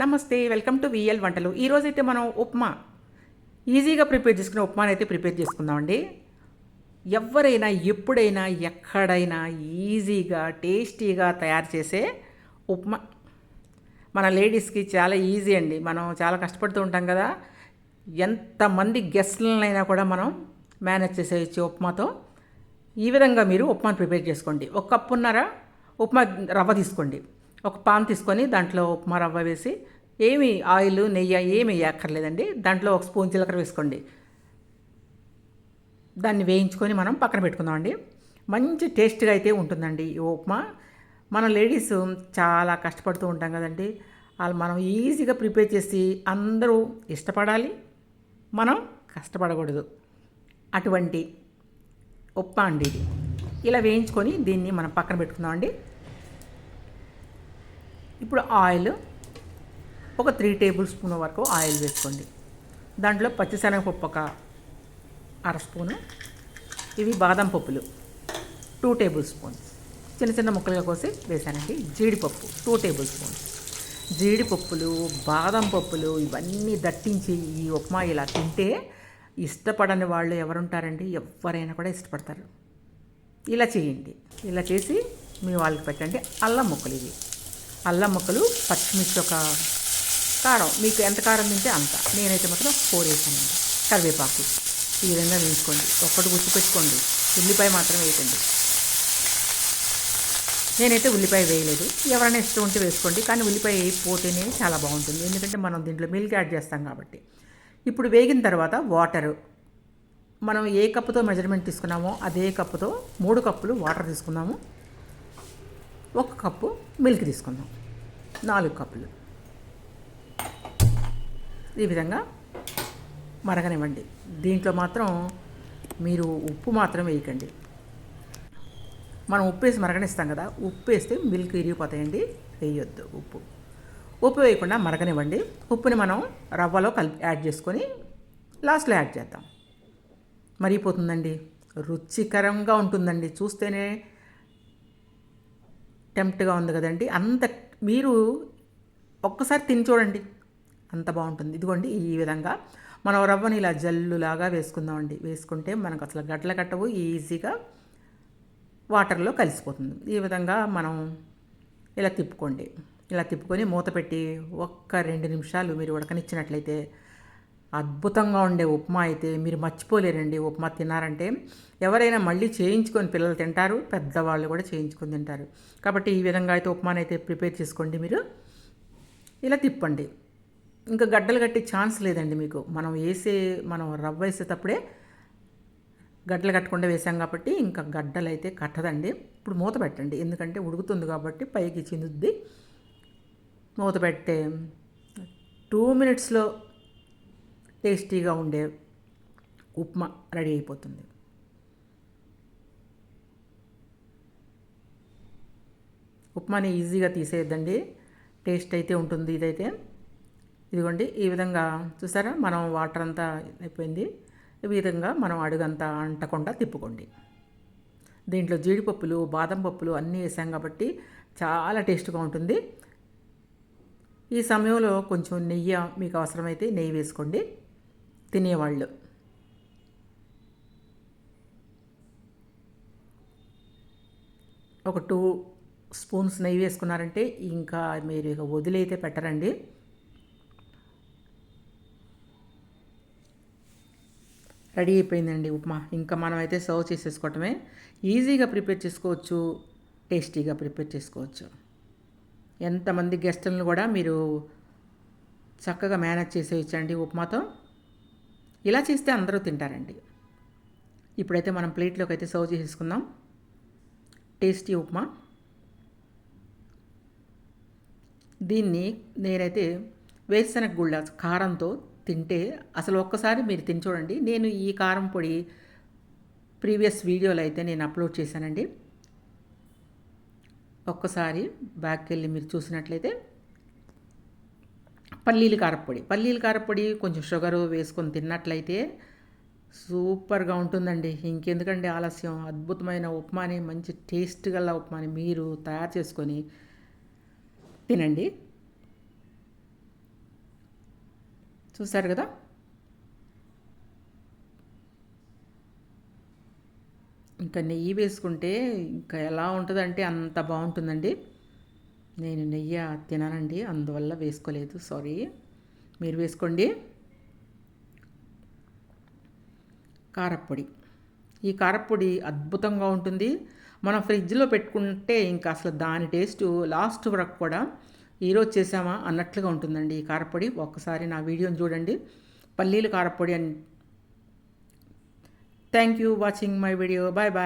నమస్తే welcome to VL వంటలు. ఈరోజైతే మనం ఉప్మా. ఈజీగా ప్రిపేర్ చేసుకునే ఉప్మాని అయితే ప్రిపేర్ చేసుకుందామండి. ఎవరైనా ఎప్పుడైనా ఎక్కడైనా ఈజీగా టేస్టీగా తయారు చేసే ఉప్మా. మన లేడీస్కి చాలా ఈజీ అండి. మనం చాలా కష్టపడుతూ ఉంటాం కదా. ఎంతమంది గెస్ట్లనైనా కూడా మనం మేనేజ్ చేసేయచ్చు ఉప్మాతో. ఈ విధంగా మీరు ఉప్మాను ప్రిపేర్ చేసుకోండి. ఒక కప్పున్నర ఉప్మా రవ్వ తీసుకోండి. ఒక పాన్ తీసుకొని దాంట్లో ఉప్మా రవ్వ వేసి ఏమి ఆయిల్ నెయ్యి ఏమి వేయక్కర్లేదండి. దాంట్లో ఒక స్పూన్ జీలకర్ర వేసుకోండి. దాన్ని వేయించుకొని మనం పక్కన పెట్టుకుందామండి. మంచి టేస్ట్గా అయితే ఉంటుందండి ఈ ఉప్మా. మన లేడీస్ చాలా కష్టపడుతూ ఉంటాం కదండి. వాళ్ళు మనం ఈజీగా ప్రిపేర్ చేసి అందరూ ఇష్టపడాలి మనం కష్టపడకూడదు. అటువంటి ఉప్మా అండి ఇది. ఇలా వేయించుకొని దీన్ని మనం పక్కన పెట్టుకుందామండి. ఇప్పుడు ఆయిల్ ఒక త్రీ టేబుల్ స్పూన్ వరకు ఆయిల్ వేసుకోండి. దాంట్లో పచ్చిశనగపప్పు ఒక అర స్పూను ఇవి బాదం పప్పులు టూ టేబుల్ స్పూన్స్ చిన్న చిన్న ముక్కలుగా కోసి వేసానండి. జీడిపప్పు టూ టేబుల్ స్పూన్స్ జీడిపప్పులు బాదం పప్పులు ఇవన్నీ దట్టించి ఈ ఉప్మా ఇలా తింటే ఇష్టపడని వాళ్ళు ఎవరుంటారండి? ఎవరైనా కూడా ఇష్టపడతారు. ఇలా చేయండి. ఇలా చేసి మీ వాళ్ళకి పెట్టండి. అల్లం ముక్కలు ఇవి. అల్లం ముక్కలు పచ్చిమిర్చి ఒక కారం. మీకు ఎంత కారం తింటే అంత. నేనైతే మాత్రం ఫోర్ వేసానండి. కరివేపాకు. ఈ విధంగా వేయించుకోండి. ఒక్కటి గుర్తుపెట్టుకోండి. ఉల్లిపాయ మాత్రం వేయకండి. నేనైతే ఉల్లిపాయ వేయలేదు. ఎవరైనా ఇష్టం ఉంటే వేసుకోండి. కానీ ఉల్లిపాయ వేయకపోతేనే చాలా బాగుంటుంది. ఎందుకంటే మనం దీంట్లో మిల్క్ యాడ్ చేస్తాం కాబట్టి. ఇప్పుడు వేగిన తర్వాత వాటరు మనం ఏ కప్పుతో మెజర్మెంట్ తీసుకున్నామో అదే కప్పుతో మూడు కప్పులు వాటర్ తీసుకున్నాము. ఒక కప్పు మిల్క్ తీసుకుందాం. నాలుగు కప్పులు. ఈ విధంగా మరగనివ్వండి. దీంట్లో మాత్రం మీరు ఉప్పు మాత్రం వేయకండి. మనం ఉప్పు వేసి మరగనిస్తాం కదా ఉప్పు వేస్తే మిల్క్ ఇరిగిపోతాయండి వేయొద్దు ఉప్పు. ఉప్పు వేయకుండా మరగనివ్వండి. ఉప్పుని మనం రవ్వలో కలిపి యాడ్ చేసుకొని లాస్ట్లో యాడ్ చేద్దాం. మరిగిపోతుందండి. రుచికరంగా ఉంటుందండి. చూస్తేనే టెంప్ట్గా ఉంది కదండి. అంత మీరు ఒక్కసారి తిని చూడండి. అంత బాగుంటుంది. ఇదిగోండి ఈ విధంగా మనం రవ్వని ఇలా జల్లులాగా వేసుకుందామండి. వేసుకుంటే మనకు అసలు గడ్డల కట్టవు ఈజీగా వాటర్లో కలిసిపోతుంది. ఈ విధంగా మనం ఇలా తిప్పుకోండి. ఇలా తిప్పుకొని మూత పెట్టి ఒక్క రెండు నిమిషాలు మీరు ఉడకనిచ్చినట్లయితే అద్భుతంగా ఉండే ఉప్మా అయితే మీరు మర్చిపోలేరండి. ఉప్మా తిన్నారంటే ఎవరైనా మళ్ళీ చేయించుకొని పిల్లలు తింటారు పెద్దవాళ్ళు కూడా చేయించుకొని తింటారు. కాబట్టి ఈ విధంగా అయితే ఉప్మాని అయితే ప్రిపేర్ చేసుకోండి మీరు. ఇలా తిప్పండి. ఇంకా గడ్డలు కట్టే ఛాన్స్ లేదండి మీకు. మనం వేసే మనం రవ్వ వేసేటప్పుడే గడ్డలు కట్టకుండా వేసాం కాబట్టి ఇంకా గడ్డలు అయితే కట్టదండి. ఇప్పుడు మూత పెట్టండి. ఎందుకంటే ఉడుకుతుంది కాబట్టి పైకి చిందుద్ది మూత పెట్టే టూ మినిట్స్లో టేస్టీగా ఉండే ఉప్మా రెడీ అయిపోతుంది. ఉప్మాని ఈజీగా తీసేయద్దండి. టేస్ట్ అయితే ఉంటుంది ఇదైతే. ఇదిగోండి ఈ విధంగా చూసారా? మనం వాటర్ అంతా అయిపోయింది. ఈ విధంగా మనం అడుగంతా అంటకుండా తిప్పుకోండి. దీంట్లో జీడిపప్పులు బాదం పప్పులు అన్నీ వేసాం కాబట్టి చాలా టేస్ట్గా ఉంటుంది. ఈ సమయంలో కొంచెం నెయ్యి మీకు అవసరమైతే నెయ్యి వేసుకోండి. తినేవాళ్ళు. ఒక టూ స్పూన్స్ నెయ్యి వేసుకున్నారంటే ఇంకా మీరు ఇక వదిలైతే పెట్టరండి. రెడీ అయిపోయిందండి ఉప్మా. ఇంకా మనం అయితే సర్వ్ చేసేసుకోవటమే. ఈజీగా ప్రిపేర్ చేసుకోవచ్చు టేస్టీగా ప్రిపేర్ చేసుకోవచ్చు. ఎంతమంది గెస్టులను కూడా మీరు చక్కగా మేనేజ్ చేసేయచ్చండి ఉప్మాతో. ఇలా చేస్తే అందరూ తింటారండి. ఇప్పుడైతే మనం ప్లేట్లోకి అయితే సర్వ్ చేసేసుకుందాం. టేస్టీ ఉప్మా. దీన్ని నేనైతే వేరుశనగ గుళ్ళ కారంతో తింటే అసలు ఒక్కసారి మీరు తిని చూడండి. నేను ఈ కారం పొడి ప్రీవియస్ వీడియోలో అయితే నేను అప్లోడ్ చేశానండి. ఒక్కసారి బ్యాక్కి వెళ్ళి మీరు చూసినట్లయితే పల్లీల కారపొడి. పల్లీల కారపొడి కొంచెం షుగరు వేసుకొని తిన్నట్లయితే సూపర్గా ఉంటుందండి. ఇంకెందుకండి ఆలస్యం? అద్భుతమైన ఉప్మాని మంచి టేస్ట్ గల ఉప్మాని మీరు తయారు చేసుకొని తినండి. చూసారు కదా? ఇంకా నెయ్యి వేసుకుంటే ఇంకా ఎలా ఉంటుందంటే అంత బాగుంటుందండి. నేను నెయ్యి తినానండి అందువల్ల వేసుకోలేదు. సారీ మీరు వేసుకోండి. కారప్పొడి. ఈ కారప్పొడి అద్భుతంగా ఉంటుంది. మనం ఫ్రిడ్జ్లో పెట్టుకుంటే ఇంకా అసలు దాని టేస్ట్ లాస్ట్ వరకు కూడా ఈరోజు చేసామా అన్నట్లుగా ఉంటుందండి ఈ కారప్పొడి. ఒక్కసారి నా వీడియోని చూడండి. పల్లీలు కారప్పొడి అని thank you watching my video bye bye